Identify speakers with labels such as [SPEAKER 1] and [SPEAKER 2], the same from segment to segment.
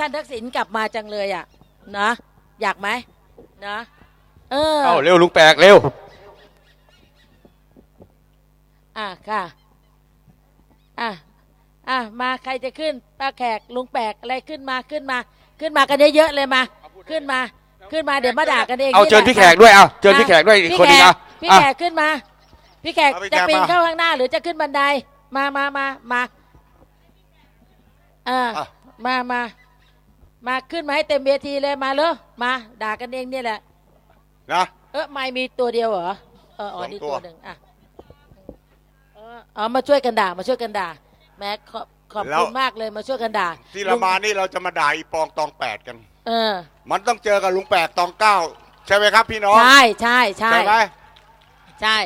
[SPEAKER 1] ท่านทักษิณกลับมาจังเลยอะนะอยากไหมนะเออ
[SPEAKER 2] เอาเร็วลุงแปลกเร็ว
[SPEAKER 1] อะค่ะอะอะมาใครจะขึ้นป้าแขกลุงแปลกอะไรขึ้นมาขึ้นมา ขึ้นมากันเยอะๆเลยมา ขึ้นมา ขึ้นมาเดี๋ยวมาด่ากันเอง
[SPEAKER 2] เอา
[SPEAKER 1] นี่
[SPEAKER 2] เชิญ
[SPEAKER 1] แหละ
[SPEAKER 2] พี่แขกด้วยเอาเชิญพี่แขกด้วยอีก
[SPEAKER 1] พี่
[SPEAKER 2] คนหนึง
[SPEAKER 1] แข
[SPEAKER 2] เอา
[SPEAKER 1] กพี่
[SPEAKER 2] อะ
[SPEAKER 1] แขกขึ้นมา พี่แขก
[SPEAKER 2] เอาพี่
[SPEAKER 1] จะ
[SPEAKER 2] แขก
[SPEAKER 1] ปีน
[SPEAKER 2] มา
[SPEAKER 1] เข้าข้างหน้า หรือจะขึ้นบันไดมามามามาอ่า
[SPEAKER 2] อะ
[SPEAKER 1] มามา มาขึ้นมาให้เต็มเวทีเลยมาเลยมา ด่ากันเองเนี่ยแหละ
[SPEAKER 2] นะ
[SPEAKER 1] เออไม่มีตัวเดียวเหรอเอออ๋อ
[SPEAKER 2] สอง
[SPEAKER 1] นี่
[SPEAKER 2] ตัว
[SPEAKER 1] ตัวหนึ่งอะเออเอามาช่วยกันด่ามาช่วยกันด่าแม็กขอบขอบคุณมากเลยมาช่วยกันด่า
[SPEAKER 2] ที่เรามานี่เราจะมาด่าอีปองตองแปดกัน
[SPEAKER 1] เออ
[SPEAKER 2] มันต้องเจอกับลุงแปดตองเก้าใช่ไหมครับพี่น้อง
[SPEAKER 1] ใช่ใช่ใช่
[SPEAKER 2] ใช่ไหม
[SPEAKER 1] ใช่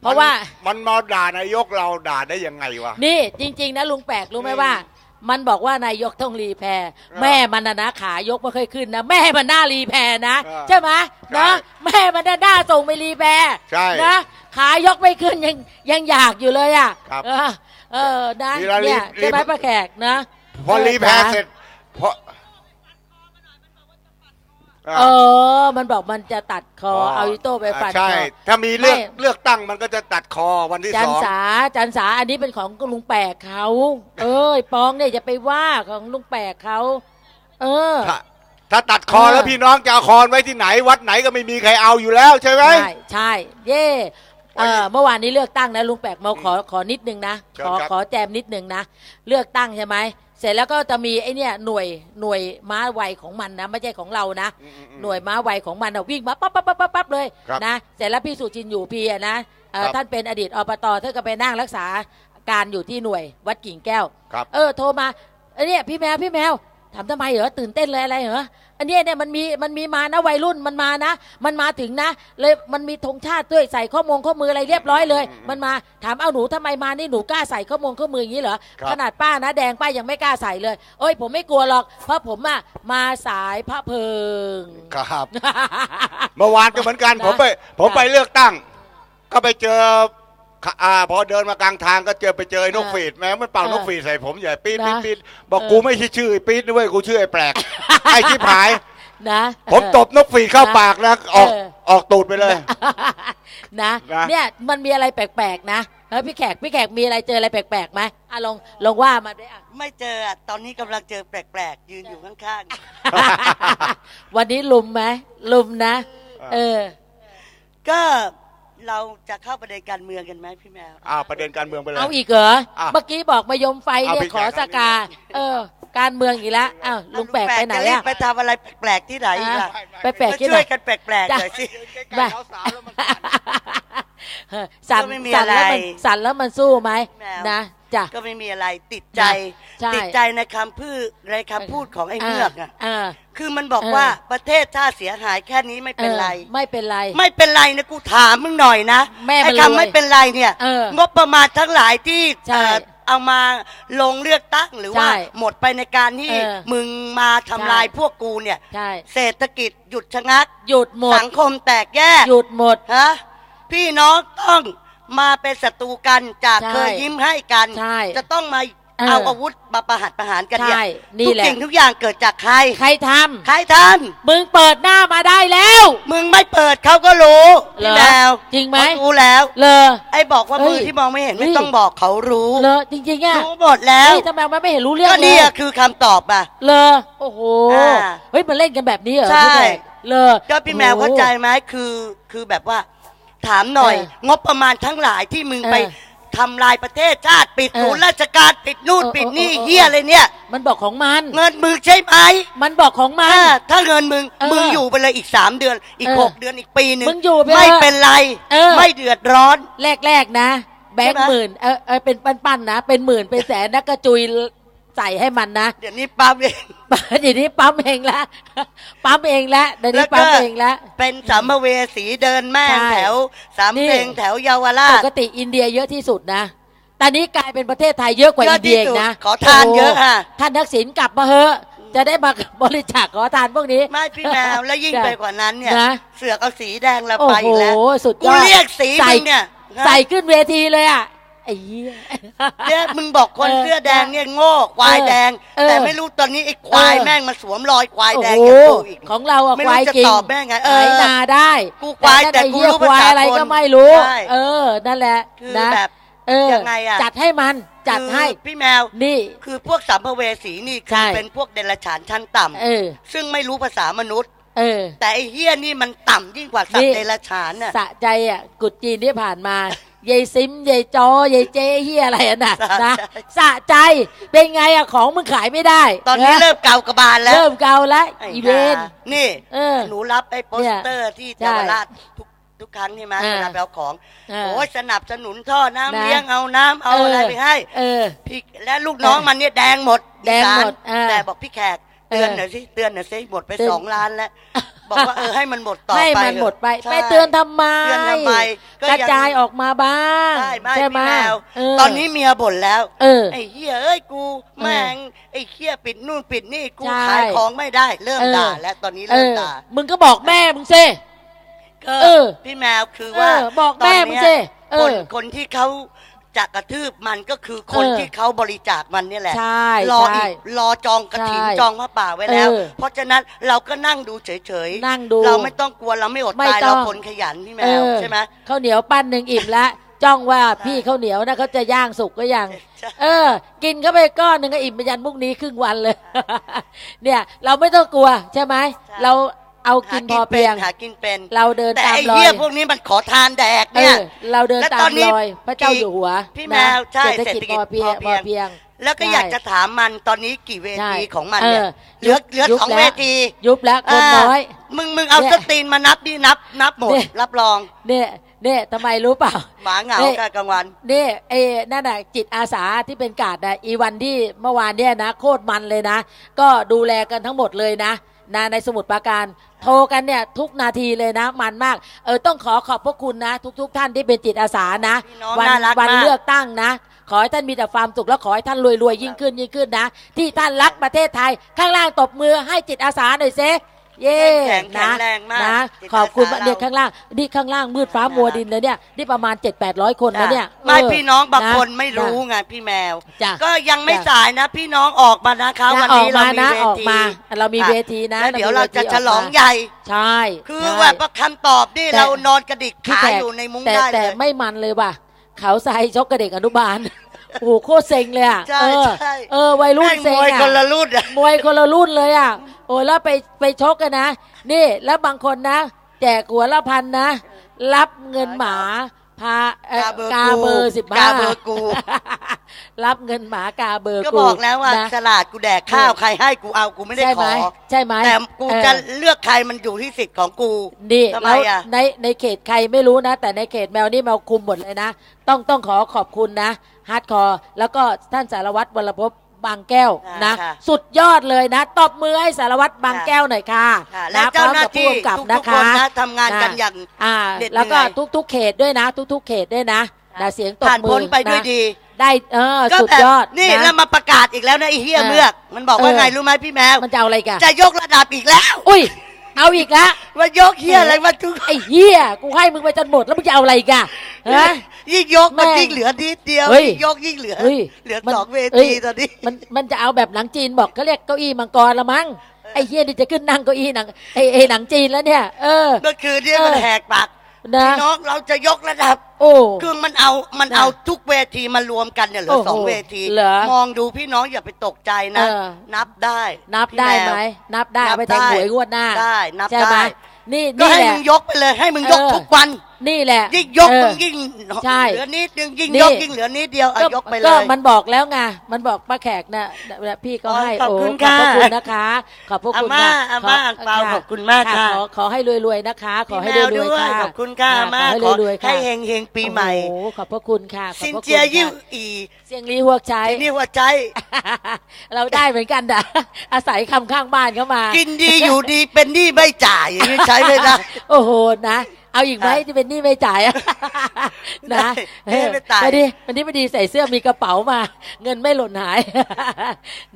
[SPEAKER 1] เพราะว่า
[SPEAKER 2] มันมาด่านายกเราด่าได้ยังไงวะ
[SPEAKER 1] นี่จริง ๆ นะลุงแปลกรู้ไหม
[SPEAKER 2] อืม
[SPEAKER 1] ว่ามั นบอกว่านายกต้องรีแพร
[SPEAKER 2] ออ
[SPEAKER 1] แม่มันนะนะขายกไม่เคยขึ้นนะแม่มันหน้ารีแพรนะ
[SPEAKER 2] เออ
[SPEAKER 1] ใช่ไหม
[SPEAKER 2] ใช่
[SPEAKER 1] นะแม่มันน่ะหน้าส่งไปรีแพร
[SPEAKER 2] ใช่
[SPEAKER 1] นะขายกไม่ขึ้นยังยังอยากอยู่เลยอะ
[SPEAKER 2] ครับ
[SPEAKER 1] เออเออนะ
[SPEAKER 2] เวลารี
[SPEAKER 1] เนี่ย
[SPEAKER 2] รี
[SPEAKER 1] ใช่ไหมป้าแขกนะ
[SPEAKER 2] พอรีแพ้
[SPEAKER 1] จ๋า
[SPEAKER 2] เสร็จพอ
[SPEAKER 1] เออ มันบอกมันจะตัดคอเอาอิโต้ไปฟัน
[SPEAKER 2] ใช่
[SPEAKER 1] คอ
[SPEAKER 2] ถ้ามีเลือก
[SPEAKER 1] ไม่
[SPEAKER 2] เลือกตั้งมันก็จะตัดคอวันที่
[SPEAKER 1] จั
[SPEAKER 2] ส
[SPEAKER 1] น
[SPEAKER 2] อง
[SPEAKER 1] สาจันสาอันนี้เป็นของลุงแปลกเขาเอ้ยปองเนี่ยจะไปว่าของลุงแปลกเขาเออ
[SPEAKER 2] ถ้าถ้าตัดคอ
[SPEAKER 1] เออ
[SPEAKER 2] แล้วพี่น้องจะเอาคอนไว้ที่ไหนวัดไหนก็ไม่มีใครเอาอยู่แล้วใช่ไหม
[SPEAKER 1] ใช่ใช่เย่เออเมื่อวานนี้เลือกตั้งนะลุงแปลกมาขอขอนิดนึงนะ
[SPEAKER 2] เชิญ
[SPEAKER 1] ขอ
[SPEAKER 2] ครับ
[SPEAKER 1] ขอแจมนิดนึงนะเลือกตั้งใช่ไหม เสร็จแล้วก็จะมีไอเนี่ยหน่วยหน่วยม้าไวของมันนะไม่ใช่ของเรานะ
[SPEAKER 2] อืมอืมอืม
[SPEAKER 1] หน่วยม้าไวของมันอะวิ่งมาปั๊บปั๊บปั๊บปั๊บปั๊บเลย
[SPEAKER 2] ครับ
[SPEAKER 1] นะเสร็จแล้วพี่สุจินอยู่พีอะนะเอ่อ
[SPEAKER 2] ครับ
[SPEAKER 1] ท่านเป็นอดีตอบตท่านก็ไปนั่งรักษาการอยู่ที่หน่วยวัดกิ่งแก้ว
[SPEAKER 2] ครับ
[SPEAKER 1] เออโทรมาเอ้ยเนี่ยพี่แมวพี่แมวถามทำไมเหรอตื่นเต้นเลยอะไรเหรอ อันเนี้ยเนี่ยมันมีมันมีมานะวัยรุ่นมันมานะ มันมาถึงนะ เลยมันมีธงชาติด้วยใส่ข้อมงข้อมืออะไรเรียบร้อยเลย มันมาถามเอาหนูทำไมมานี่หนูกล้าใส่ข้อมงข้อมืออย่างนี้เหรอ
[SPEAKER 2] ครับ
[SPEAKER 1] ขนาดป้านะแดงป้ายังไม่กล้าใส่เลยเอ้ยผมไม่กลัวหรอก เพราะผมอะมาสายพระเพิง
[SPEAKER 2] ครับเมื่อวานก็เหมือนกัน
[SPEAKER 1] นะ
[SPEAKER 2] ผมไป ผม
[SPEAKER 1] ค่ะ
[SPEAKER 2] ไปเลือกตั้ง ก็ไปเจอ อ่าพอเดินมากลางทางก็เจอไปเจอไอ้นก
[SPEAKER 1] เออ
[SPEAKER 2] ฟีดแม้มันเป่า
[SPEAKER 1] เออน
[SPEAKER 2] กฟีดใส่ผมใหญ่ปี๊ด
[SPEAKER 1] นะ
[SPEAKER 2] ปี๊ดปี๊ดบอก
[SPEAKER 1] เออ
[SPEAKER 2] กูไม่ใช่ชื่อไอ้ปี๊ดนะเว้ยกูชื่อไอ้แปลก ไอ้ชิบหาย
[SPEAKER 1] นะ
[SPEAKER 2] ผมตบนกฟีดเข้า
[SPEAKER 1] นะ
[SPEAKER 2] ปากนะออก
[SPEAKER 1] เออ
[SPEAKER 2] ออกตูดไปเลย
[SPEAKER 1] นะ
[SPEAKER 2] นะ
[SPEAKER 1] เนี่ยมันมีอะไรแปลกๆนะเออพี่แขกพี่แขกมีอะไรเจออะไรแปลกๆไหมอะลองลองว่ามาด้วยอะ
[SPEAKER 3] ไม่เจออะตอนนี้กำลังเจอแปลกๆ ยืนอยู่ข้าง
[SPEAKER 1] วันนี้ลุมไหมลุมนะ เออ
[SPEAKER 3] ๆ ก็ เราจะเข้าประเด็นการเมืองกันไหมพี่แมว
[SPEAKER 2] อ่าประเด็นการเมืองไปเลย
[SPEAKER 1] เอาอีกเหรอ
[SPEAKER 2] อะ
[SPEAKER 1] เมื่อกี้บอกมายมไฟเนี่ย
[SPEAKER 2] เอาพี่
[SPEAKER 1] ขอ
[SPEAKER 2] แขก
[SPEAKER 1] สกาเออ การเมืองอีกแล้วอ้าวลุงแปลกไปไหน
[SPEAKER 3] จะรีบ
[SPEAKER 1] อะ
[SPEAKER 3] ไปทำอะไรแปลกๆที่ไหนอีกล่ะ
[SPEAKER 1] ไปแปลก
[SPEAKER 3] มา
[SPEAKER 1] ที่ไหน
[SPEAKER 3] ช่วยกันแปลกๆ
[SPEAKER 1] จ้ะ
[SPEAKER 3] หน่อยสิ
[SPEAKER 1] ไปเออสั่น
[SPEAKER 3] ก็ไม่มี
[SPEAKER 1] สั่นแล้ว
[SPEAKER 3] อะไร
[SPEAKER 1] มันสั่นแล้วมันสู้ไหม
[SPEAKER 3] แมว
[SPEAKER 1] นะ จ้ะ
[SPEAKER 3] ก็ไม่มีอะไรติดใจ
[SPEAKER 1] ใช่
[SPEAKER 3] ติดใจในคำพูดในคำพูดของไอ้เงือกอะ
[SPEAKER 1] อ่า
[SPEAKER 3] คือมันบอก
[SPEAKER 1] เออ
[SPEAKER 3] ว่าประเทศชาติเสียหายแค่นี้ไม่เป็นไร
[SPEAKER 1] ออไม่เป็นไร
[SPEAKER 3] ไม่เป็นไรนะกูถามมึงหน่อยนะ
[SPEAKER 1] แม่มัน
[SPEAKER 3] ไอ้
[SPEAKER 1] รวย
[SPEAKER 3] คำไม่เป็นไรเนี่ย
[SPEAKER 1] เออ
[SPEAKER 3] งบประมาณทั้งหลายที่
[SPEAKER 1] ใช่
[SPEAKER 3] เอ่อเอามาลงเลือกตั้งหรือว่า
[SPEAKER 1] ใช่
[SPEAKER 3] หมดไปในการที่
[SPEAKER 1] เออ
[SPEAKER 3] มึงมาทำลาย
[SPEAKER 1] ใช่
[SPEAKER 3] พวกกูเนี่ย
[SPEAKER 1] ใช่
[SPEAKER 3] เศรษฐกิจหยุดชะงัก
[SPEAKER 1] หยุดหมด
[SPEAKER 3] สังคมแตกแยก
[SPEAKER 1] หยุดหมด
[SPEAKER 3] ฮะพี่น้องต้อง มาเป็นศัตรูกันจาก
[SPEAKER 1] ใช่
[SPEAKER 3] เคยยิ้มให้กัน
[SPEAKER 1] ใช่
[SPEAKER 3] จะต้องมา
[SPEAKER 1] เออ
[SPEAKER 3] เอาอาวุธมาประหัตประหารกันเนี่ย
[SPEAKER 1] ใช่ นี่
[SPEAKER 3] ทุก
[SPEAKER 1] แหละ
[SPEAKER 3] สิ่งทุกอย่างเกิดจากใคร
[SPEAKER 1] ใครท
[SPEAKER 3] ใครทำ
[SPEAKER 1] มึงเปิดหน้ามาได้แล้วำ
[SPEAKER 3] มึงไม่เปิดเขาก็รู้
[SPEAKER 1] เหร
[SPEAKER 3] พี่
[SPEAKER 1] อ
[SPEAKER 3] แมว
[SPEAKER 1] จริงไหม
[SPEAKER 3] เขารู้แล้ว
[SPEAKER 1] เลอ
[SPEAKER 3] ไอ้บอกว่า
[SPEAKER 1] เฮ้ย
[SPEAKER 3] มือที่มองไม่เห็นไม่
[SPEAKER 1] เฮ้ย
[SPEAKER 3] ต้องบอกเขารู้
[SPEAKER 1] เลอจริงๆอะ
[SPEAKER 3] รู้หมดแล้ว
[SPEAKER 1] เฮ้ยทำไมมันไม่เห็นรู้เรื่อง
[SPEAKER 3] ก็
[SPEAKER 1] เล
[SPEAKER 3] นี่
[SPEAKER 1] ย
[SPEAKER 3] คือคำตอบอะ
[SPEAKER 1] เลอโอ้โห
[SPEAKER 3] อ่า
[SPEAKER 1] เฮ้ยมันเล่นกันแบบนี้เหรอ
[SPEAKER 3] ใช่
[SPEAKER 1] พี่แขกเลอ
[SPEAKER 3] ก็พี่แมว
[SPEAKER 1] โอ้โห
[SPEAKER 3] เข้าใจไหมคือคือแบบว่า ถามหน่อย
[SPEAKER 1] เออง
[SPEAKER 3] บประมาณทั้งหลายที่มึง
[SPEAKER 1] เออ
[SPEAKER 3] ไปทำลายประเทศชาติปิด
[SPEAKER 1] เออ
[SPEAKER 3] ศูนย์ราชการปิดนู่น
[SPEAKER 1] เออ
[SPEAKER 3] ปิดนี่
[SPEAKER 1] เออเออ
[SPEAKER 3] เฮียอะไรเนี่ย
[SPEAKER 1] มันบอกของมัน
[SPEAKER 3] เงินมึงใช่ไหม
[SPEAKER 1] มันบอกของมัน
[SPEAKER 3] ถ้าถ้าเงินมึง
[SPEAKER 1] เออ
[SPEAKER 3] มึงอยู่ไปเลยอีกสามเดือน อีก
[SPEAKER 1] เออ
[SPEAKER 3] หกเดือนอีกปีหนึ่ง
[SPEAKER 1] มึงอยู่ไป
[SPEAKER 3] ไม่
[SPEAKER 1] เถอะ
[SPEAKER 3] เป็นไร
[SPEAKER 1] เออ
[SPEAKER 3] ไม่เดือดร้อน
[SPEAKER 1] แรกๆนะ แบงค์
[SPEAKER 3] ใช่ไหม
[SPEAKER 1] หมื่นเออเออเป็นปั้นๆนะ เป็นหมื่นเป็นแสนนะกระจุย ใส่ให้มันนะ
[SPEAKER 3] เดี๋ยวนี้ปั๊บเอง
[SPEAKER 1] เดี๋ยวนี้ปั๊มเองละปั๊มเองละเดี๋ยวนี้
[SPEAKER 3] แล้วก็
[SPEAKER 1] ปั๊มเองละ
[SPEAKER 3] เป็นสัมภเวสีเดินแม่ง
[SPEAKER 1] ใช่
[SPEAKER 3] แถวสาม
[SPEAKER 1] นี่
[SPEAKER 3] เพลงแถวเยาวรา
[SPEAKER 1] ป
[SPEAKER 3] ช
[SPEAKER 1] กติอินเดียเยอะที่สุดนะตอนนี้กลายเป็นประเทศไทยเยอะกว่า
[SPEAKER 3] เย
[SPEAKER 1] อิ
[SPEAKER 3] อะ
[SPEAKER 1] นเดีย
[SPEAKER 3] ที่
[SPEAKER 1] อี
[SPEAKER 3] สุ
[SPEAKER 1] ก
[SPEAKER 3] ด
[SPEAKER 1] นะ
[SPEAKER 3] ขอทานเยอะค่ะ
[SPEAKER 1] โท่านทักษิณกลับมาเถอะจะได้มาบริจาคขอทานพวกนี้
[SPEAKER 3] ไม่พี่แมวแล้วยิ่ง
[SPEAKER 1] จ้ะ
[SPEAKER 3] ไปกว่านั้นเนี่ย
[SPEAKER 1] นะ
[SPEAKER 3] เสือกเอาสีแดงเรา
[SPEAKER 1] โอ้
[SPEAKER 3] ไป
[SPEAKER 1] โห
[SPEAKER 3] อีกแล้ว
[SPEAKER 1] สุดย
[SPEAKER 3] กู
[SPEAKER 1] อด
[SPEAKER 3] เรียกสี
[SPEAKER 1] ใส่
[SPEAKER 3] มึงเนี่ย
[SPEAKER 1] ใส่ขึ้นเวทีเลยอะไออ้ เหี้ย
[SPEAKER 3] เนี่ยมึงบอกคน
[SPEAKER 1] เออ
[SPEAKER 3] เสื้อแดงเนี่ยโง่ควายแดง
[SPEAKER 1] เออ
[SPEAKER 3] แต่ไม่รู้ตอนนี้ไอ้ควาย
[SPEAKER 1] เออ
[SPEAKER 3] แม่งมาสวมรอยควายแดง
[SPEAKER 1] โอ้
[SPEAKER 3] อย่าง
[SPEAKER 1] โห
[SPEAKER 3] กูอีก
[SPEAKER 1] ของเราอะ
[SPEAKER 3] ไม่
[SPEAKER 1] ค
[SPEAKER 3] รู้
[SPEAKER 1] วาย
[SPEAKER 3] จะ
[SPEAKER 1] จริง
[SPEAKER 3] ตอบแม่งไงเอ
[SPEAKER 1] ไถ
[SPEAKER 3] อ
[SPEAKER 1] นาได้
[SPEAKER 3] กูควาย
[SPEAKER 1] นั่น
[SPEAKER 3] แต่
[SPEAKER 1] ไอ้
[SPEAKER 3] กู
[SPEAKER 1] เหี้ย
[SPEAKER 3] รู้
[SPEAKER 1] ควาย
[SPEAKER 3] ภาษา
[SPEAKER 1] อะไร
[SPEAKER 3] คน
[SPEAKER 1] ก็ไม่รู้
[SPEAKER 3] ใช่
[SPEAKER 1] เออ นั่นแหละ
[SPEAKER 3] คือ
[SPEAKER 1] นะ
[SPEAKER 3] แบบ
[SPEAKER 1] เออ
[SPEAKER 3] ยังไงอะ
[SPEAKER 1] จัดให้มันจัดให้
[SPEAKER 3] คือพี่แมว
[SPEAKER 1] นี่
[SPEAKER 3] คือพวกสัมภเวสีนี่
[SPEAKER 1] ใช่
[SPEAKER 3] คือเป็นพวกเดรัจฉานชั้นต่ำ
[SPEAKER 1] เออ
[SPEAKER 3] ซึ่งไม่รู้ภาษามนุษย์
[SPEAKER 1] เออ
[SPEAKER 3] แต่ไอ้เฮี้ยนี่มันต่ำยิ่งกว่าสัต
[SPEAKER 1] นี่
[SPEAKER 3] ว์เดรัจฉานน่ะ
[SPEAKER 1] สะใจอะกุดจีนที่ผ่านมา ยายซิมยายจอยายเจเฮียอะไรอะน่ะ
[SPEAKER 3] สะใจ
[SPEAKER 1] นะสะใจเป็นไงอะของมึงขายไม่ได้
[SPEAKER 3] ตอนนี้ะเริ่มเกากระบาลแล้ว
[SPEAKER 1] เริ่มเกาแล้ว
[SPEAKER 3] ไอ้
[SPEAKER 1] อีเวน
[SPEAKER 3] ห่านี่
[SPEAKER 1] เออ
[SPEAKER 3] หนูรับไอ้โปสเตอร์ที่
[SPEAKER 1] ใช่
[SPEAKER 3] เยาวราชทุกทุกครั้งใช่ไหม
[SPEAKER 1] เออ
[SPEAKER 3] เวลาไปเอาของ
[SPEAKER 1] เออ
[SPEAKER 3] โอ้ยสนับสนุนท่อน้ำ
[SPEAKER 1] นะ
[SPEAKER 3] เลี้ยงเอาน้ำเอาอะไรไปให้
[SPEAKER 1] เออ
[SPEAKER 3] พี่และลูกน้องมันเนี่ยแดงหมด
[SPEAKER 1] แดงหมด
[SPEAKER 3] อีสาน
[SPEAKER 1] เออ
[SPEAKER 3] แต่บอกพี่แขกเตือน
[SPEAKER 1] เออ
[SPEAKER 3] หน่อยสิเตือนหน่อยสิหมดไป
[SPEAKER 1] เตือน
[SPEAKER 3] สองล้านแล้ว บอกว่าเออให้มันหมดต่อไป
[SPEAKER 1] ให้มันหมดไป
[SPEAKER 3] ใช่
[SPEAKER 1] ไปเตือนทำไม
[SPEAKER 3] เตือนทำไมก็
[SPEAKER 1] กระ
[SPEAKER 3] ยัง
[SPEAKER 1] จายออกมาบ้าง
[SPEAKER 3] ใช่ไม่
[SPEAKER 1] ใช่
[SPEAKER 3] พี่
[SPEAKER 1] ไหม
[SPEAKER 3] แมว
[SPEAKER 1] เต
[SPEAKER 3] อนนี้เมียบ่นแล้ว
[SPEAKER 1] เออ
[SPEAKER 3] ไอ้เฮียเอ้ยกูแม่งไอ้เฮียปิดนู่นปิดนี่กู
[SPEAKER 1] ใช่
[SPEAKER 3] ขายของไม่ได้ เริ่ม
[SPEAKER 1] เออ
[SPEAKER 3] ด่าแล้วตอนนี้
[SPEAKER 1] เอ
[SPEAKER 3] เริ่ม
[SPEAKER 1] อ
[SPEAKER 3] ด่า
[SPEAKER 1] มึงก็บอกแม่มึงสิ
[SPEAKER 3] ก็
[SPEAKER 1] เออ
[SPEAKER 3] พี่แมวคือว่า
[SPEAKER 1] เออบอก
[SPEAKER 3] ตน
[SPEAKER 1] แม่มึง
[SPEAKER 3] เนี้ย
[SPEAKER 1] สิเออ
[SPEAKER 3] คนคนที่เขา จะกระทืบมันก็คือคน
[SPEAKER 1] เออ
[SPEAKER 3] ที่เขาบริจาคมันเนี่ยแหละ
[SPEAKER 1] ใช่
[SPEAKER 3] รอ
[SPEAKER 1] ใช่
[SPEAKER 3] อีกรอจองกระถิน
[SPEAKER 1] ใช่
[SPEAKER 3] จองพระป่าไว้แล้ว
[SPEAKER 1] เออ
[SPEAKER 3] เพราะฉะนั้นเราก็นั่งดูเฉยๆ
[SPEAKER 1] นั่งดู
[SPEAKER 3] เราไม่ต้องกลัวเราไม่อด
[SPEAKER 1] ไม่
[SPEAKER 3] ตาย
[SPEAKER 1] ต้
[SPEAKER 3] เรา
[SPEAKER 1] อง
[SPEAKER 3] คนขยันพี่แม
[SPEAKER 1] เอ
[SPEAKER 3] ว
[SPEAKER 1] อ
[SPEAKER 3] ใช่ไหม
[SPEAKER 1] ข้าวเหนียวปั้นหนึ่งอิ่มแล้วจ้องว่าพี่ข้าวเหนียวนะเขาจะย่างสุกก็ยัง
[SPEAKER 3] ใช่
[SPEAKER 1] เออ กินเข้าไปก้อนหนึ่งก็อิ่มไปยันพรุ่งนี้ครึ่งวันเลย เนี่ย เราไม่ต้องกลัวใช่ไหมเรา เอากินพอเพียง
[SPEAKER 3] หากินเป็น
[SPEAKER 1] เราเดิน
[SPEAKER 3] แต่
[SPEAKER 1] ตาม
[SPEAKER 3] ไอ้
[SPEAKER 1] รอ
[SPEAKER 3] เหี้
[SPEAKER 1] ย
[SPEAKER 3] ยพวกนี้มันขอทานแดก
[SPEAKER 1] เอ
[SPEAKER 3] เนี่ย
[SPEAKER 1] อเราเดิน
[SPEAKER 3] และ
[SPEAKER 1] ตา
[SPEAKER 3] ตอ
[SPEAKER 1] ม
[SPEAKER 3] นนี้
[SPEAKER 1] รอยพระเจ้าอยู่หัว
[SPEAKER 3] พี่แมวใช่
[SPEAKER 1] นะเศรษฐกิจพอเพียง
[SPEAKER 3] เศรษฐกิจพอเพียง
[SPEAKER 1] พอเพียง
[SPEAKER 3] แล้วก็
[SPEAKER 1] ใช่
[SPEAKER 3] อยากจะถามมันตอนนี้กี่เว
[SPEAKER 1] ใช่
[SPEAKER 3] ทีของมันเนี่ย
[SPEAKER 1] เออ
[SPEAKER 3] เหลือเหลือ
[SPEAKER 1] ยุบ
[SPEAKER 3] สอง
[SPEAKER 1] แล้ว
[SPEAKER 3] เวที
[SPEAKER 1] ยุบแล้วคนาน้อย
[SPEAKER 3] มึงมึงเอา
[SPEAKER 1] เนี่ย
[SPEAKER 3] สตรีนมานับดินับ นับหมด
[SPEAKER 1] เนี่ย
[SPEAKER 3] รับรอง
[SPEAKER 1] เนี่ยเนี่ยทำไมรู้เปล่า
[SPEAKER 3] หมาเหงา
[SPEAKER 1] เนี่ย
[SPEAKER 3] กันกลางวัน
[SPEAKER 1] นี่เอ้นั่นน่ะจิตอาสาที่เป็นกาดนะอีวันที่เมื่อวานเนี่ยนะ โคตรมันเลยนะ ก็ดูแลกันทั้งหมดเลยนะ นะในสมุดปราการ โทรกันเนี่ยทุกนาทีเลยนะ มันมาก เออต้องขอขอบพระคุณนะ ทุกๆท่านที่เป็นจิตอาสานะ
[SPEAKER 3] พี่น้อง
[SPEAKER 1] วั
[SPEAKER 3] น่ารัก
[SPEAKER 1] วั
[SPEAKER 3] มาก
[SPEAKER 1] เลือกตั้งนะ ขอให้ท่านมีแต่ความสุขและขอให้ท่านรวยๆยิ่งขึ้นยิ่งขึ้นนะ ที่ท่านรักประเทศไทยข้างล่างตบมือให้จิตอาสาหน่อยเซ เย่
[SPEAKER 3] แข็งแข็
[SPEAKER 1] นะ
[SPEAKER 3] งแรงมาก
[SPEAKER 1] นะ
[SPEAKER 3] จิตอาสา
[SPEAKER 1] ขอบคุณมาก
[SPEAKER 3] เรา
[SPEAKER 1] เนี่ยข้างล่างนี่ข้างล่างมืดฟ้ามัวดินเลยเนี่ยนี่ประมาณ 7 8 0 0 คนนะเนี่ย
[SPEAKER 3] ไม่
[SPEAKER 1] เพี่
[SPEAKER 3] น้องบางะคนไม่รู้
[SPEAKER 1] นะ
[SPEAKER 3] ไงพี่แมว
[SPEAKER 1] จ้ะ
[SPEAKER 3] ก็ยังไม่
[SPEAKER 1] จ้ะ
[SPEAKER 3] สายนะ พี่น้องออกมานะคะ
[SPEAKER 1] นะ
[SPEAKER 3] วัน
[SPEAKER 1] ออ
[SPEAKER 3] นี้
[SPEAKER 1] ก
[SPEAKER 3] เรา
[SPEAKER 1] มา
[SPEAKER 3] มี
[SPEAKER 1] นะ
[SPEAKER 3] เว
[SPEAKER 1] ออก
[SPEAKER 3] ที
[SPEAKER 1] มา เรามี
[SPEAKER 3] ค่ะ
[SPEAKER 1] เวทีนะ
[SPEAKER 3] แล้วเดี๋ยว
[SPEAKER 1] มี
[SPEAKER 3] เรา
[SPEAKER 1] วที
[SPEAKER 3] จะ
[SPEAKER 1] กม
[SPEAKER 3] ฉลองใหญ่
[SPEAKER 1] ใช่
[SPEAKER 3] คือ
[SPEAKER 1] ใช่
[SPEAKER 3] ว่าคำตอบนี่
[SPEAKER 1] แต่
[SPEAKER 3] เรานอนกระดิก
[SPEAKER 1] พี่
[SPEAKER 3] ขา
[SPEAKER 1] แขก
[SPEAKER 3] อยู่ในมุ้ง
[SPEAKER 1] แต่
[SPEAKER 3] ได้
[SPEAKER 1] แต่
[SPEAKER 3] เลย
[SPEAKER 1] ไม่มันเลยว่ะเขาใส่ชกกระเด็กอนุบาล โอ้โหโคตรเซ็งเลยอะ
[SPEAKER 3] ใช่
[SPEAKER 1] เออ
[SPEAKER 3] ใช่
[SPEAKER 1] เออวัยรุ่น
[SPEAKER 3] แม่ง
[SPEAKER 1] เซ็ง
[SPEAKER 3] มวย
[SPEAKER 1] อะ
[SPEAKER 3] คนละรุ่นอะ
[SPEAKER 1] มวยคนละรุ่นเลยอะโอ้ยแล้วไปไปชกกันนะ นี่แล้วบางคนนะ แจกหัวละพันนะ รับเงินหมา พาเอ่อกา
[SPEAKER 3] เบอร์กู
[SPEAKER 1] กาเบอร์สิบห้ากา
[SPEAKER 3] เบอร์กู
[SPEAKER 1] รับเงินหมากาเบอร์
[SPEAKER 3] ก็
[SPEAKER 1] กู
[SPEAKER 3] บอกแล้วว่า
[SPEAKER 1] นะ
[SPEAKER 3] ฉลาดกูแดกข้าวใครให้กูเอากูไม่ได้
[SPEAKER 1] ใช่
[SPEAKER 3] ข
[SPEAKER 1] ไหม
[SPEAKER 3] อ
[SPEAKER 1] ใช่ไหม
[SPEAKER 3] แต่กู
[SPEAKER 1] เออ
[SPEAKER 3] จะเลือกใครมันอยู่ที่สิทธิ์ของกู
[SPEAKER 1] นี่
[SPEAKER 3] ทำไม
[SPEAKER 1] แล้ว
[SPEAKER 3] อะ
[SPEAKER 1] ในในเขตใครไม่รู้นะ แต่ในเขตแมวนี่แมวคุมหมดเลยนะ ต้องต้องขอขอบคุณนะฮาร์ดคอร์แล้วก็ท่านสารวัตรวรพ บางแก้วนะ
[SPEAKER 3] ค่ะ
[SPEAKER 1] สุดยอดเลยนะ ตบมือให้สารวัตรบางแก้วหน่อยค่ะ
[SPEAKER 3] ค่ะและ
[SPEAKER 1] นะ
[SPEAKER 3] เจ้าหน้าที่
[SPEAKER 1] พร้อมกับผู้กำกับ
[SPEAKER 3] ทุกๆ
[SPEAKER 1] นะ
[SPEAKER 3] คน
[SPEAKER 1] คะ
[SPEAKER 3] นะทำงานกันอย่าง
[SPEAKER 1] อ่า
[SPEAKER 3] เหน็ดเหนื่อย
[SPEAKER 1] แล้วก็ทุกๆเขตด้วยนะ ทุกๆเขตด้วยนะนะเสียงตบ
[SPEAKER 3] ผ่าน
[SPEAKER 1] มื
[SPEAKER 3] พ้
[SPEAKER 1] อน
[SPEAKER 3] ไปด้วย
[SPEAKER 1] นะ
[SPEAKER 3] ดี
[SPEAKER 1] ได้เออ
[SPEAKER 3] ก็
[SPEAKER 1] สุด
[SPEAKER 3] แบบ
[SPEAKER 1] ยอด
[SPEAKER 3] นี่
[SPEAKER 1] นะ
[SPEAKER 3] แล้วมาประกาศอีกแล้วนะไอ้เฮีย
[SPEAKER 1] เออ
[SPEAKER 3] เมือก มันบอกว่า
[SPEAKER 1] เออ
[SPEAKER 3] ไงรู้ไหมพี่แมว
[SPEAKER 1] มันจะเอาอะไรกัน
[SPEAKER 3] จะยกระดับอีกแล้ว
[SPEAKER 1] อุ้ย เอาอีกแล้ว
[SPEAKER 3] ว่ายกเฮียอะไรมาทุก
[SPEAKER 1] ไอ้เหี้ยกูให้มึงไปจนหมดแล้วมึงจะเอาอะไรอีกันฮะ
[SPEAKER 3] ยิ่งยกมัน
[SPEAKER 1] แม่ง
[SPEAKER 3] ยิ่งเหลือนิดเดียว
[SPEAKER 1] เฮ้ย
[SPEAKER 3] ยิ่งยกยิ่งเหลือ
[SPEAKER 1] เฮ้ย
[SPEAKER 3] เหลือ
[SPEAKER 1] มัน
[SPEAKER 3] สองเว
[SPEAKER 1] เอ้
[SPEAKER 3] ที
[SPEAKER 1] ย
[SPEAKER 3] ตอนนี้
[SPEAKER 1] มันมันจะเอาแบบหนังจีนบอกเขาเรียกเก้าอี้มังกรละมั้งไอ้เฮียนี่จะขึ้นนั่งเก้าอี้หนังไอ้ไอ้หนังจีนแล้วเนี่ย เออ
[SPEAKER 3] เมื่อคืนเนี่ย
[SPEAKER 1] เออ
[SPEAKER 3] มันแหกปาก
[SPEAKER 1] นะ
[SPEAKER 3] พี่น้องเราจะยกระดับ
[SPEAKER 1] โอ้
[SPEAKER 3] คือมันเอา มัน
[SPEAKER 1] นะ
[SPEAKER 3] เอาทุกเวทีมารวมกันเนี่ยเหลือ
[SPEAKER 1] โอ้โห
[SPEAKER 3] สองเวที
[SPEAKER 1] เหรอ
[SPEAKER 3] มองดูพี่น้องอย่าไปตกใจนะ
[SPEAKER 1] เออ
[SPEAKER 3] นับได้
[SPEAKER 1] นับ
[SPEAKER 3] พี่
[SPEAKER 1] ได้
[SPEAKER 3] แว
[SPEAKER 1] ไหมนับได้
[SPEAKER 3] นั
[SPEAKER 1] เอา
[SPEAKER 3] บ
[SPEAKER 1] ไปแทง
[SPEAKER 3] ได้
[SPEAKER 1] หวยงวดหน้า
[SPEAKER 3] ได้นับ
[SPEAKER 1] ใช่ไหม
[SPEAKER 3] ได้
[SPEAKER 1] นี่
[SPEAKER 3] ก็
[SPEAKER 1] นี่
[SPEAKER 3] ให้
[SPEAKER 1] แหละ
[SPEAKER 3] มึงยกไปเลย ให้มึงยก
[SPEAKER 1] เออ
[SPEAKER 3] ทุกวัน
[SPEAKER 1] นี่แหละ
[SPEAKER 3] ยิ่งยก
[SPEAKER 1] เออ
[SPEAKER 3] มึงยิ่ง
[SPEAKER 1] ใช่
[SPEAKER 3] เหลือนิดนึงยิ่ง
[SPEAKER 1] นี่
[SPEAKER 3] ยกยิ่งเหลือนิดเดียวเอายกไปเล
[SPEAKER 1] ก็
[SPEAKER 3] ย
[SPEAKER 1] มันบอกแล้วไงมันบอกป้าแขกนะพี่ก็ให้
[SPEAKER 3] ขอบ
[SPEAKER 1] โอ้
[SPEAKER 3] คุณ
[SPEAKER 1] ขอบพระ
[SPEAKER 3] ค่ะ
[SPEAKER 1] คุณนะคะ ขอบพระคุณ
[SPEAKER 3] อาม่า
[SPEAKER 1] ค่ะ
[SPEAKER 3] อาม่า
[SPEAKER 1] ข
[SPEAKER 3] อังเปาขอบคุณมากค่ะ
[SPEAKER 1] ขอขอให้รวยๆนะคะ ขอให้
[SPEAKER 3] พี่แมว
[SPEAKER 1] รวย
[SPEAKER 3] ด้ว
[SPEAKER 1] ๆ
[SPEAKER 3] ย
[SPEAKER 1] ค่ะ
[SPEAKER 3] ขอบคุณค่ะอาม่า
[SPEAKER 1] ขอให้
[SPEAKER 3] ขอ
[SPEAKER 1] รวยๆค่ะ
[SPEAKER 3] ให้เฮงเฮงๆปีใหม่
[SPEAKER 1] โอ้โหขอบพระคุณค่ะขอบ
[SPEAKER 3] ซิน
[SPEAKER 1] พระคุณ
[SPEAKER 3] เจียยิ่ว
[SPEAKER 1] ค่ะ
[SPEAKER 3] อี
[SPEAKER 1] เสียงลีหัวใจ
[SPEAKER 3] ที่นี่หัวใจ
[SPEAKER 1] เราได้เหมือนกันนะอาศัยคำข้างบ้านเข้ามา
[SPEAKER 3] กินดีอยู่ดีเป็นหนี้ไม่จ่ายอย่างนี้ใช้ไม่ได้
[SPEAKER 1] โอ้โหนะ เอาอีกไหม
[SPEAKER 3] ครับ
[SPEAKER 1] ที่เป็นหนี้ไม่จ่ายอะนะ
[SPEAKER 3] ได้ไม่จ่าย
[SPEAKER 1] พอดีวันนี้พอดีใส่เสื้อมีกระเป๋ามา เงินไม่หล่นหาย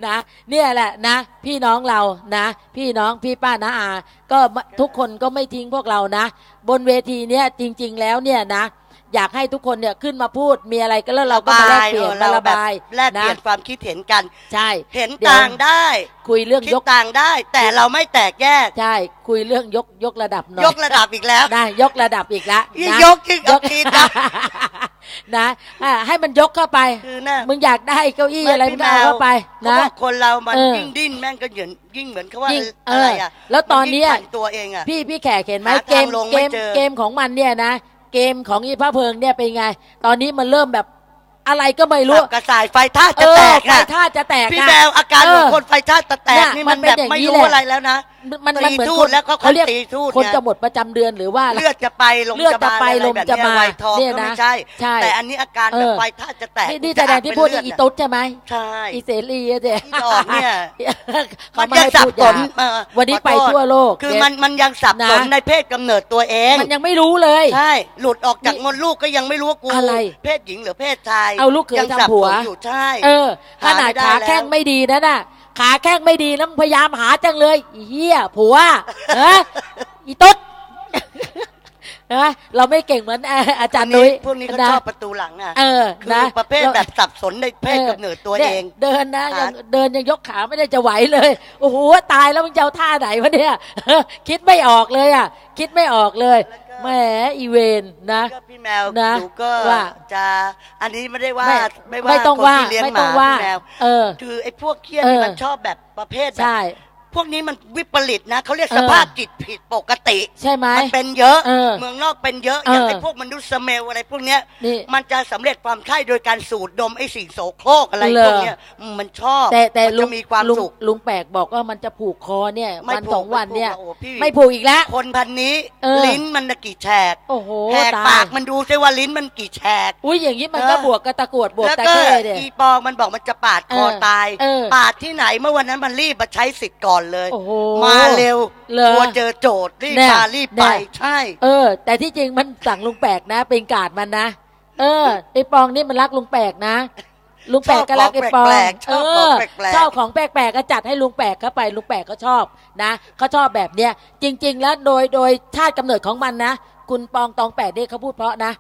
[SPEAKER 1] นะเนี่ยแหละนะ พี่น้องเรานะ พี่น้องพี่ป้านะอา ก็ทุกคนก็ไม่ทิ้งพวกเรานะ บนเวทีเนี้ยจริง ๆ แล้วเนี่ยนะ อยากให้ทุกคนเนี่ยขึ้นมาพูดมีอะไรก็แล้วเราก็มาแลกเปลี่ยนมา
[SPEAKER 3] เรา
[SPEAKER 1] ระ
[SPEAKER 3] แบบ
[SPEAKER 1] บาย
[SPEAKER 3] แลกเปลี่ยน
[SPEAKER 1] นะ
[SPEAKER 3] ความคิดเห็นกัน
[SPEAKER 1] ใช่
[SPEAKER 3] เห็น
[SPEAKER 1] ดี๋ยว
[SPEAKER 3] ต่างได้
[SPEAKER 1] คุยเรื่อง
[SPEAKER 3] คิด
[SPEAKER 1] ยก
[SPEAKER 3] ต่างได้ แต่เราไม่แตกแยก
[SPEAKER 1] ใช่คุยเรื่องยกยกระดับหน่อย
[SPEAKER 3] ยกระดับอีกแล้ว
[SPEAKER 1] ได้ยกระดับอีกแล้ว
[SPEAKER 3] ยิ่ง
[SPEAKER 1] นะ
[SPEAKER 3] ยกยิ่งเอาตีนนะ
[SPEAKER 1] นะอะให้มันยกเข้าไป
[SPEAKER 3] คือน่ะ
[SPEAKER 1] มึงอยากได้เก้าอี้อะไรมึงก็เอาเข้าไป
[SPEAKER 3] เขา
[SPEAKER 1] นะ
[SPEAKER 3] บอกคนเรามัน
[SPEAKER 1] เออ
[SPEAKER 3] ยิ่งดิ้นแม่งก็เหมือนยิ่งเหมือนเขาว่า
[SPEAKER 1] ยิ่งเอ
[SPEAKER 3] อะไร
[SPEAKER 1] อ
[SPEAKER 3] อะ
[SPEAKER 1] แล้วตอนเนี้ย
[SPEAKER 3] มัยิ่งพัตัวเองอะ
[SPEAKER 1] พี่พี่แขกเห็นไหม
[SPEAKER 3] หา
[SPEAKER 1] เก
[SPEAKER 3] ทาง
[SPEAKER 1] ม
[SPEAKER 3] ลง
[SPEAKER 1] เก
[SPEAKER 3] ไม่
[SPEAKER 1] ม
[SPEAKER 3] เจอ
[SPEAKER 1] เกมของมันเนี่ยนะ เกมของอีพระเพิงเนี่ยเป็นไง ตอนนี้มันเริ่มแบบอะไรก็ไม่รู้
[SPEAKER 3] สับกระสายไฟท่าจะ
[SPEAKER 1] เอ
[SPEAKER 3] แต
[SPEAKER 1] อกไฟ
[SPEAKER 3] นะ
[SPEAKER 1] ท่าจะแตก
[SPEAKER 3] พี่
[SPEAKER 1] อะ
[SPEAKER 3] แมวอาการของ
[SPEAKER 1] เออ
[SPEAKER 3] คนไฟท่าจะแตก
[SPEAKER 1] เนี่ย
[SPEAKER 3] นี่
[SPEAKER 1] มั
[SPEAKER 3] มันน
[SPEAKER 1] เป็น
[SPEAKER 3] แบบ
[SPEAKER 1] อย่าง
[SPEAKER 3] ไม่
[SPEAKER 1] นี้
[SPEAKER 3] รู้
[SPEAKER 1] แหละ
[SPEAKER 3] อะไรแล้วนะ
[SPEAKER 1] มันมันเหมือน
[SPEAKER 3] ตีทู
[SPEAKER 1] ค
[SPEAKER 3] ต
[SPEAKER 1] น
[SPEAKER 3] แล้วก็
[SPEAKER 1] เขาเรียก
[SPEAKER 3] ตีทูต
[SPEAKER 1] คน
[SPEAKER 3] ไง
[SPEAKER 1] จะหมดประจำเดือนหรือว่าอะไร
[SPEAKER 3] เลือดจะไปลม
[SPEAKER 1] เลือดจะไป
[SPEAKER 3] บาน
[SPEAKER 1] ลม
[SPEAKER 3] อะไร
[SPEAKER 1] จะ
[SPEAKER 3] แบบ
[SPEAKER 1] มา
[SPEAKER 3] เนี้ยไวทอง
[SPEAKER 1] เนี่ย
[SPEAKER 3] ก็ไม่
[SPEAKER 1] นะ
[SPEAKER 3] ใช่
[SPEAKER 1] ใช่
[SPEAKER 3] แต่อันนี้อาการ
[SPEAKER 1] เอ
[SPEAKER 3] แบบ
[SPEAKER 1] อ
[SPEAKER 3] ไฟท่าจะแตก
[SPEAKER 1] นี่นี่แสดงที่พูดนี่อีตุ๊ดใช่ไหม
[SPEAKER 3] ใช่
[SPEAKER 1] อีเสรีอะเจ๊
[SPEAKER 3] อีดอกเนี่ย
[SPEAKER 1] เขา
[SPEAKER 3] มัน
[SPEAKER 1] ไม่
[SPEAKER 3] ยัง
[SPEAKER 1] ให้
[SPEAKER 3] สับ
[SPEAKER 1] พูด
[SPEAKER 3] ส
[SPEAKER 1] ยาน
[SPEAKER 3] เออ
[SPEAKER 1] วันนี้
[SPEAKER 3] ขอ
[SPEAKER 1] ไป
[SPEAKER 3] โทษ
[SPEAKER 1] ทั่วโลก
[SPEAKER 3] คือ
[SPEAKER 1] เจ๊
[SPEAKER 3] มันมันยังสับสน
[SPEAKER 1] นะ
[SPEAKER 3] ในเพศกำเนิดตัวเอง
[SPEAKER 1] มันยังไม่รู้เลย
[SPEAKER 3] ใช่ หลุดออกจากมดลูกก็ยังไม่รู้ว่ากู
[SPEAKER 1] อะไร
[SPEAKER 3] เพศหญิงหรือเพศชาย
[SPEAKER 1] เอาลูกเขย
[SPEAKER 3] ยังสับ
[SPEAKER 1] ทำผัว
[SPEAKER 3] สนอยู่ใช่
[SPEAKER 1] เออข
[SPEAKER 3] หา
[SPEAKER 1] นาด
[SPEAKER 3] ไม่ได้
[SPEAKER 1] ขา
[SPEAKER 3] แล้ว
[SPEAKER 1] แข้งไม่ดีนะน่ะ ขาแข้งไม่ดีแล้วมึงพยายามหาจังเลยอีเหี้ยผัวฮะอีตุ๊ดนะเราไม่เก่งเหมือนอาอาจารย์นุ้ย
[SPEAKER 3] พวกนี้เขา
[SPEAKER 1] นะ
[SPEAKER 3] ชอบประตูหลังอะ
[SPEAKER 1] เออ
[SPEAKER 3] คือ
[SPEAKER 1] นะ
[SPEAKER 3] ประเภทแบบสับสนในเพศกำเนิดตัวเอง
[SPEAKER 1] นี่ยเดินนะ
[SPEAKER 3] หายั
[SPEAKER 1] ยังเดินยังยกขาไม่ได้จะไหวเลยโอ้โหตายแล้วมึงจะเอาท่าไหนวะเนี่ยคิดไม่ออกเลยอะ คิดไม่ออกเลย แหมอีเวนนะ
[SPEAKER 3] ก็พี่แมว
[SPEAKER 1] นะ
[SPEAKER 3] หนูก็
[SPEAKER 1] ว่า
[SPEAKER 3] จะอันนี้ไม่ได้ว่า
[SPEAKER 1] ไม่
[SPEAKER 3] ไม่ว่า
[SPEAKER 1] ไม่ต้อง
[SPEAKER 3] คน
[SPEAKER 1] ว่า
[SPEAKER 3] ที่เลี้ยง
[SPEAKER 1] ไม่
[SPEAKER 3] ห
[SPEAKER 1] ต้อง
[SPEAKER 3] มา
[SPEAKER 1] ว่า
[SPEAKER 3] พี่แมว
[SPEAKER 1] เออ
[SPEAKER 3] คือไอ้พวกเคี้ยน
[SPEAKER 1] เออ
[SPEAKER 3] นี่มันชอบแบบประเภทแบบ
[SPEAKER 1] ใช่
[SPEAKER 3] พวกนี้มันวิปริตนะเขาเรียก
[SPEAKER 1] เออ
[SPEAKER 3] สภาพจิตผิดปกติ
[SPEAKER 1] ใช่ไหม
[SPEAKER 3] มันเป็นเยอะ
[SPEAKER 1] เออ
[SPEAKER 3] เมืองนอกเป็นเยอะ
[SPEAKER 1] เออ
[SPEAKER 3] อย่างไอ้พวกมนุษย์สเมลอะไรพวกเนี้ย
[SPEAKER 1] นี่
[SPEAKER 3] มันจะสำเร็จความใช่โดยการสูดดมไอ้สิ่งโสโครกอะไร
[SPEAKER 1] เหรอ
[SPEAKER 3] พวกเนี้ยอืมมันชอบ
[SPEAKER 1] แต่แต่
[SPEAKER 3] มัน
[SPEAKER 1] ลุ
[SPEAKER 3] จะ
[SPEAKER 1] ง
[SPEAKER 3] มีความ
[SPEAKER 1] ลุง
[SPEAKER 3] สุข
[SPEAKER 1] ลุงแปลกบอกว่ามันจะผูกคอเนี่ย
[SPEAKER 3] ไม่
[SPEAKER 1] วัน
[SPEAKER 3] ผูก
[SPEAKER 1] สองวันเนี่ย
[SPEAKER 3] ไม่ผูกอะโอ้พี่
[SPEAKER 1] ไม่ผูกอีกแล้ว
[SPEAKER 3] คนพันนี้
[SPEAKER 1] เออ
[SPEAKER 3] ลิ้นมันน่ะกี่แฉก
[SPEAKER 1] โอ้โห
[SPEAKER 3] แหก
[SPEAKER 1] ตา
[SPEAKER 3] ปายกมันดูซิว่าลิ้นมันกี่แฉก
[SPEAKER 1] อุ้ยอย่างนี้มัน
[SPEAKER 3] เออ
[SPEAKER 1] ก็บวกกับตะกรวดบวก
[SPEAKER 3] แล้ว
[SPEAKER 1] ตะ
[SPEAKER 3] ก็
[SPEAKER 1] เข้เดีย
[SPEAKER 3] อีปองมันบอกมันจะปาดคอ
[SPEAKER 1] เออ
[SPEAKER 3] ตาย
[SPEAKER 1] เออ
[SPEAKER 3] ปาดที่ไหนเมื่อวันนั้นมันรีบมาใช้สิทธิ์ก่อนเลย
[SPEAKER 1] โอ้โห
[SPEAKER 3] มาเร็ว
[SPEAKER 1] เหรอก
[SPEAKER 3] ลัวเจอโจทย์รีบ
[SPEAKER 1] แน่
[SPEAKER 3] มารีบไป
[SPEAKER 1] แน่
[SPEAKER 3] ใช่
[SPEAKER 1] เออ แต่ที่จริงมันสั่งลุงแปลกนะ เป็นกาดมันนะ เออไอปองนี่มันรักลุงแปลกนะ ลุงแปลกก็รักไอปอง
[SPEAKER 3] ชอบของแปลกๆชอบของแปลกๆ
[SPEAKER 1] ชอบของแปลกๆก็จัดให้ลุงแปลกเข้าไปลุงแปลกก็ชอบนะเขาชอบแบบเนี้ยจริง ๆ แล้วโดยโดยชาติกำเนิดของมันนะคุณปองตองแปดเนี่ยเขาพูดเพราะนะ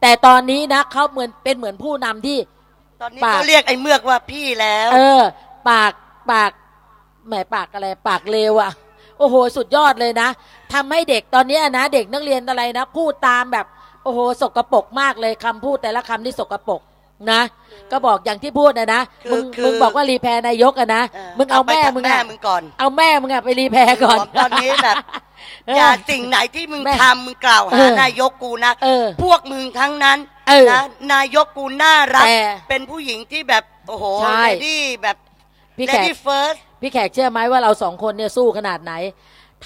[SPEAKER 1] แต่ตอนนี้นะเขาเหมือนเป็นเหมือนผู้นำที่
[SPEAKER 3] ตอนนี้
[SPEAKER 1] ปาก
[SPEAKER 3] เขาเรียกไอ้เมือกว่าพี่แล้ว
[SPEAKER 1] เออ ปากปาก แหมปากอะไรปากเลวอะ่ะ โอ้โห สุดยอดเลยนะทำให้เด็กตอนเนี้ยนะ เด็กนักเรียนอะไรนะ พูดตามแบบ โอ้โห สกปรกมากเลยคำพูดแต่ละคำที่สกปรกนะ ก็บอกอย่างที่พูดนะนะ
[SPEAKER 3] คือ
[SPEAKER 1] มึง
[SPEAKER 3] คือ
[SPEAKER 1] มึงบอกว่ารีแพร์นายกอะนะมึงเอาแม่
[SPEAKER 3] ไป
[SPEAKER 1] มึง
[SPEAKER 3] แม่
[SPEAKER 1] อะ
[SPEAKER 3] มึงก่อน
[SPEAKER 1] เอาแม่มึงอะไปรีแพร์ก่อน
[SPEAKER 3] ตอนนี้แบบ
[SPEAKER 1] เออ
[SPEAKER 3] อย่าสิ่งไหนที่มึง
[SPEAKER 1] แม่
[SPEAKER 3] ทำมึงกล่าว
[SPEAKER 1] เอ
[SPEAKER 3] หา
[SPEAKER 1] อ
[SPEAKER 3] นายกกูนะ
[SPEAKER 1] เออ
[SPEAKER 3] พวกมึงทั้งนั้น
[SPEAKER 1] เออ
[SPEAKER 3] นะนายกกูน่ารัก
[SPEAKER 1] แต่
[SPEAKER 3] เป็นผู้หญิงที่แบบโอ้โห
[SPEAKER 1] ใช่
[SPEAKER 3] เลดี้แบบ
[SPEAKER 1] พี่
[SPEAKER 3] เล
[SPEAKER 1] แขก
[SPEAKER 3] ดี้เฟิร์ส
[SPEAKER 1] พี่แขกเชื่อไหมว่าเราสองคนเนี่ยสู้ขนาดไหน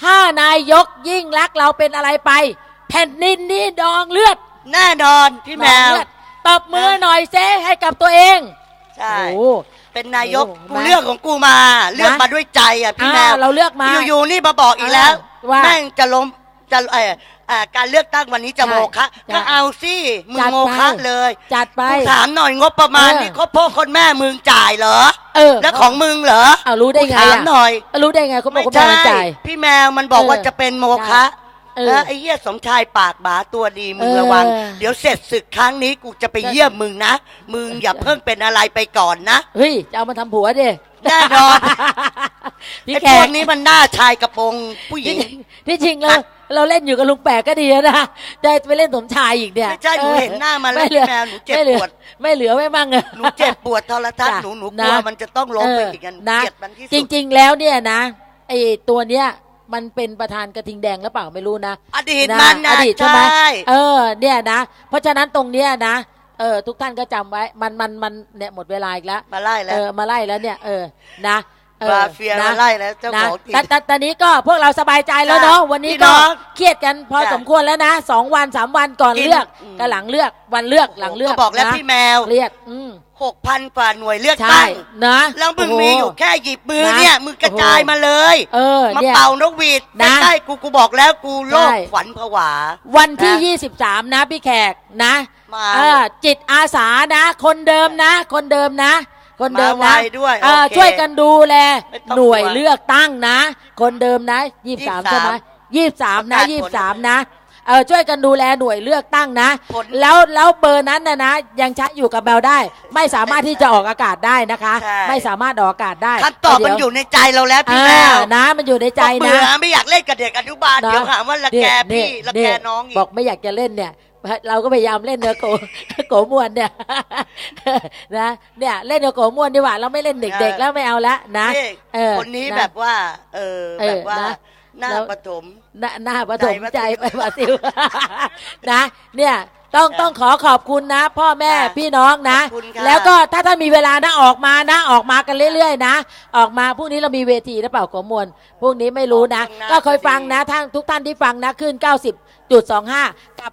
[SPEAKER 1] ถ้านายกยิ่งรักษณ์เราเป็นอะไรไป แผ่นดินนี้ดองเลือด
[SPEAKER 3] แน่นอนพี่แมว
[SPEAKER 1] ดองเลือดตบมือหน่อยเซให้กับตัวเอง
[SPEAKER 3] ใช่
[SPEAKER 1] โอ้
[SPEAKER 3] เป็นนายก
[SPEAKER 1] โอ้
[SPEAKER 3] กู
[SPEAKER 1] มา
[SPEAKER 3] เลือกของกูมา เลือกมาด้วยใจอะพี่แม
[SPEAKER 1] อ่าวเราเลือกมา
[SPEAKER 3] อยู่ๆนี่มาบอกอีกแล้ว
[SPEAKER 1] อ่าว่า
[SPEAKER 3] แม่งจะล้มจะเออ อ่าการเลือกตั้งวันนี้จะ
[SPEAKER 1] ใช่
[SPEAKER 3] โมฆะ
[SPEAKER 1] ใช่
[SPEAKER 3] ก็เอาสิมึง
[SPEAKER 1] จัดไป
[SPEAKER 3] โมฆะเลย
[SPEAKER 1] จัดไป
[SPEAKER 3] กูถามหน่อยงบประมาณ
[SPEAKER 1] เออ
[SPEAKER 3] นี่เขาพ่อคนแม่มึงจ่ายเหรอ
[SPEAKER 1] เออ
[SPEAKER 3] แล้วของมึงเหรอ
[SPEAKER 1] เอารู้ได้ไง
[SPEAKER 3] กูถาม
[SPEAKER 1] อะ
[SPEAKER 3] หน่อย
[SPEAKER 1] รู้ได้ไงเขาบอก
[SPEAKER 3] ไม่
[SPEAKER 1] เขา
[SPEAKER 3] ใช่
[SPEAKER 1] ไม่จ่าย
[SPEAKER 3] พี่แมวมันบอก
[SPEAKER 1] เออ
[SPEAKER 3] ว่าจะเป็นโมฆะ
[SPEAKER 1] เออ
[SPEAKER 3] นะไอ้เหี้ยสมชายปากหมาตัวดีมึง
[SPEAKER 1] เออ
[SPEAKER 3] ระวัง เดี๋ยวเสร็จศึกครั้งนี้กูจะไปเยี่ยมมึงนะ มึงอย่าเพิ่งเป็นอะไรไปก่อนนะ
[SPEAKER 1] เฮ้ยจะเอามาทำผัวดิ
[SPEAKER 3] แน่นอน
[SPEAKER 1] พี่
[SPEAKER 3] ไอ้
[SPEAKER 1] แข
[SPEAKER 3] พว
[SPEAKER 1] ก
[SPEAKER 3] กนี้มันหน้าชายกระโปรงผู้หญิ
[SPEAKER 1] ที่
[SPEAKER 3] ง
[SPEAKER 1] ที่จริงเรา เราเล่นอยู่กับลุงแปลกก็ดีนะได้ไปเล่นสมชายอีกเนี่ย
[SPEAKER 3] ไม่ใช่หนู
[SPEAKER 1] ออ
[SPEAKER 3] เห็นหน้ามันแล้ว
[SPEAKER 1] ไเหลือ
[SPEAKER 3] พี่แมวหนูเจ็บ
[SPEAKER 1] ไม่หลือ
[SPEAKER 3] ปวด
[SPEAKER 1] ไม่เหลือไว้มั่งอะ
[SPEAKER 3] หนูเจ็บปวดโทรทัศน์
[SPEAKER 1] จ้ะ
[SPEAKER 3] หนูหนูกลัว
[SPEAKER 1] นะ
[SPEAKER 3] มันจะต้องล้มไป
[SPEAKER 1] เออ
[SPEAKER 3] อีกกัน
[SPEAKER 1] นะ
[SPEAKER 3] เกลียดมันที่
[SPEAKER 1] จ
[SPEAKER 3] สุด
[SPEAKER 1] ริง ๆ แล้วเนี่ยนะไอ้ตัวเนี้ยมันเป็นประธานกระทิงแดงหรือเปล่าไม่รู้นะ
[SPEAKER 3] อดีตมันนะ
[SPEAKER 1] อดีตใช่ไหม
[SPEAKER 3] ใช่
[SPEAKER 1] เออเนี่ยนะ เพราะฉะนั้นตรงเนี้ยนะเออทุกท่านก็จำไว้มันมันมันเนี่ยหมดเวลาอีกแล้ว
[SPEAKER 3] มาไล่แล้
[SPEAKER 1] เอ
[SPEAKER 3] ว
[SPEAKER 1] อมาไล่แล้วเนี่ยเออนะเออ
[SPEAKER 3] มาเฟีย
[SPEAKER 1] นะ
[SPEAKER 3] มาไล่แล้วเจ้า
[SPEAKER 1] นะ
[SPEAKER 3] ของที
[SPEAKER 1] แต่แต่ตอนนี้ก็พวกเราสบายใจแล้วเนาะวันนี้
[SPEAKER 3] พี่
[SPEAKER 1] ก็
[SPEAKER 3] น้อง
[SPEAKER 1] เครียดกันพอ
[SPEAKER 3] จ้ะ
[SPEAKER 1] สมควรแล้วนะสองวันสามวันก่อน
[SPEAKER 3] กิน
[SPEAKER 1] เลือก
[SPEAKER 3] อืม
[SPEAKER 1] กับหลังเลือกวันเลือกหลังเลือก
[SPEAKER 3] ก็บอกแล้ว
[SPEAKER 1] นะ
[SPEAKER 3] พี่แมว
[SPEAKER 1] เครียดอืม
[SPEAKER 3] หกพันกว่าหน่วยเลือก
[SPEAKER 1] ใช่
[SPEAKER 3] ตั้ง
[SPEAKER 1] นะ
[SPEAKER 3] แล้วมึง
[SPEAKER 1] โโห
[SPEAKER 3] มีอยู่แค่หยิบมือ
[SPEAKER 1] นะ
[SPEAKER 3] เนี่ย มึงกระจาย
[SPEAKER 1] โอ้โห
[SPEAKER 3] มาเลย
[SPEAKER 1] เออ
[SPEAKER 3] มา
[SPEAKER 1] เนี่ย
[SPEAKER 3] เป่านกหวีด
[SPEAKER 1] นะ
[SPEAKER 3] ใกล้ๆกูกูบอกแล้วกูโลก
[SPEAKER 1] ใช่
[SPEAKER 3] ขวัญผวา
[SPEAKER 1] วันที่
[SPEAKER 3] นะ
[SPEAKER 1] ยี่สิบสามนะพี่แขกนะ
[SPEAKER 3] มา
[SPEAKER 1] เออจิตอาสานะ คนเดิมนะ คนเดิมนะ คนเดิม
[SPEAKER 3] มา
[SPEAKER 1] นะ
[SPEAKER 3] ไวด้วย
[SPEAKER 1] เออ
[SPEAKER 3] โอเค
[SPEAKER 1] ช่วยกันดูแล
[SPEAKER 3] ไม่ต้อง
[SPEAKER 1] หน่วย
[SPEAKER 3] กลัว
[SPEAKER 1] เลือกตั้งนะ คนเดิมนะยี่สาม
[SPEAKER 3] 23
[SPEAKER 1] ใช่ไหมยี่สามนะ
[SPEAKER 3] ประกาศผล
[SPEAKER 1] ยี่สามนะเออช่วยกันดูแลหน่วยเลือกตั้งนะ
[SPEAKER 3] ผล
[SPEAKER 1] แล้วแล้วเบอร์นั้นนะนะ ยังใช้อยู่กับแมวได้ ไม่สามารถที่จะออกอากาศได้นะคะ
[SPEAKER 3] ใช่
[SPEAKER 1] ไม่สามารถออกอากาศได้
[SPEAKER 3] คำตอบมัน
[SPEAKER 1] เดี๋ว
[SPEAKER 3] อยู่ในใจเราแล้วพี่
[SPEAKER 1] อ่า
[SPEAKER 3] แมว
[SPEAKER 1] นะ มันอยู่ในใจ
[SPEAKER 3] บอก
[SPEAKER 1] นะ
[SPEAKER 3] เบื่อไม่อยากเล่นกับเด็กอนุบาล
[SPEAKER 1] นะ
[SPEAKER 3] เดี๋ยวหาว่าละแก
[SPEAKER 1] เนี่ย
[SPEAKER 3] พี่
[SPEAKER 1] เนี่ย
[SPEAKER 3] ละแกน้องอี
[SPEAKER 1] บ
[SPEAKER 3] ก
[SPEAKER 1] อกไม่อยากจะเล่นเนี่ย เราก็พยายามเล่นเนื้อโกโกมวนเนี่ยนะเนี่ยเล่นเนื้อโกมวนดีกว่าเราไม่เล่นเด็ก ๆ แล้วไม่เอาละนะ
[SPEAKER 3] นี่
[SPEAKER 1] เออ
[SPEAKER 3] คนนี้
[SPEAKER 1] นะ
[SPEAKER 3] แบบว่า เออ
[SPEAKER 1] เออ
[SPEAKER 3] แบบว่า
[SPEAKER 1] นะ
[SPEAKER 3] หน้า
[SPEAKER 1] แล้ว
[SPEAKER 3] ปฐม
[SPEAKER 1] หน้าหน้าประถมใจ
[SPEAKER 3] ใจ
[SPEAKER 1] ไป
[SPEAKER 3] ปะ
[SPEAKER 1] มาซิวนะ เนี่ย ต้อง
[SPEAKER 3] ค่ะ
[SPEAKER 1] ต้องขอขอบคุณนะ พ่อแม่
[SPEAKER 3] ค่ะ
[SPEAKER 1] พี่น้องนะ
[SPEAKER 3] ขอบคุณค่ะ
[SPEAKER 1] แล้วก็ถ้าท่านมีเวลานะออกมานะออกมากันเรื่อยๆนะ ออกมาพรุ่งนี้เรามีเวทีหรือเปล่าขอมวลพรุ่งนี้ไม่รู้นะ
[SPEAKER 3] ขอบคุณนะ
[SPEAKER 1] ก็คอยฟังนะท่านทุกท่านที่ฟังนะขึ้น 90.25 กับ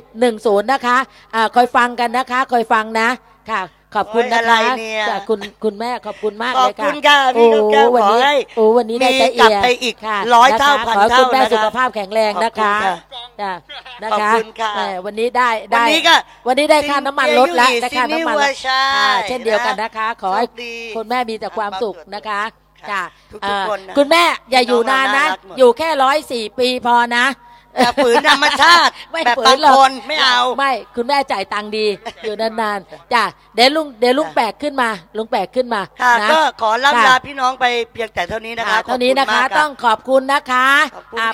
[SPEAKER 1] 104.10 นะคะอ่าคอยฟังกันนะคะคอยฟังนะค่ะ ขอบคุณนะ
[SPEAKER 3] โอ้ยอะไร
[SPEAKER 1] คะ
[SPEAKER 3] เนี่ย
[SPEAKER 1] ค่ะคุณคุณแม่ขอบคุณมาก
[SPEAKER 3] ขอ
[SPEAKER 1] เล
[SPEAKER 3] บ
[SPEAKER 1] ย
[SPEAKER 3] คุ
[SPEAKER 1] ค่ะ
[SPEAKER 3] ณค่ะพี่ลูกแก้ว
[SPEAKER 1] โอ้วัน
[SPEAKER 3] ขอ
[SPEAKER 1] นี้
[SPEAKER 3] ให้
[SPEAKER 1] โอ้วันนี้ได้
[SPEAKER 3] มี
[SPEAKER 1] แต่
[SPEAKER 3] กลับ
[SPEAKER 1] เอีย
[SPEAKER 3] ไปอีก
[SPEAKER 1] ค่ะ
[SPEAKER 3] ร้อย
[SPEAKER 1] นะคะ
[SPEAKER 3] เท่าพัน
[SPEAKER 1] ขอให้คุณแม่
[SPEAKER 3] เท่านะคะ
[SPEAKER 1] สุขภาพแข็งแรงนะคะ
[SPEAKER 3] ขอบคุณค่ะ
[SPEAKER 1] จ้ะนะ
[SPEAKER 3] ขอบ
[SPEAKER 1] คะ
[SPEAKER 3] คุณค่ะ
[SPEAKER 1] แหมวันนี้ได้ได้
[SPEAKER 3] วันนี้ก็
[SPEAKER 1] วันนี้ได้ค่าน้ำมันลดแล้วได้ค่าน้ำมันลด
[SPEAKER 3] ใช่
[SPEAKER 1] อ่าเช่นเดียวกันนะคะ ขอให้
[SPEAKER 3] โชคดี
[SPEAKER 1] คุณแม่มีแต่ความสุขนะคะ
[SPEAKER 3] ค่ะ
[SPEAKER 1] จ้ะ
[SPEAKER 3] ทุกๆ
[SPEAKER 1] เอ่อ
[SPEAKER 3] คนนะ
[SPEAKER 1] คุณแม่อย่าอยู่นานนะ
[SPEAKER 3] น้องๆน่ารักหมด
[SPEAKER 1] อยู่แค่ร้อยสี่ปีพอนะ
[SPEAKER 3] อย่าฝืนธรรมชาติ
[SPEAKER 1] ไม่
[SPEAKER 3] แบบ
[SPEAKER 1] ฝื
[SPEAKER 3] บานง
[SPEAKER 1] หรอก
[SPEAKER 3] คนไม่เอา
[SPEAKER 1] ไม่คุณแม่จ่ายตังค์ดี อยู่นานๆจ้ะเดี๋ยวลุงเดี๋ยวลุงแปลกขึ้นมา ลุงแปลกขึ้นมา
[SPEAKER 3] ค่ะ
[SPEAKER 1] นะ
[SPEAKER 3] ก็ขอล่ำ
[SPEAKER 1] ค่ะ
[SPEAKER 3] ลาพี่น้องไปเพียงแต่เท่านี้นะคะ
[SPEAKER 1] ค่ะเท่านี้นะคะ
[SPEAKER 3] ขบณมาก
[SPEAKER 1] ต้องขอบคุณนะคะ
[SPEAKER 3] ขอบคุณ
[SPEAKER 1] อ่า
[SPEAKER 3] ค่ะ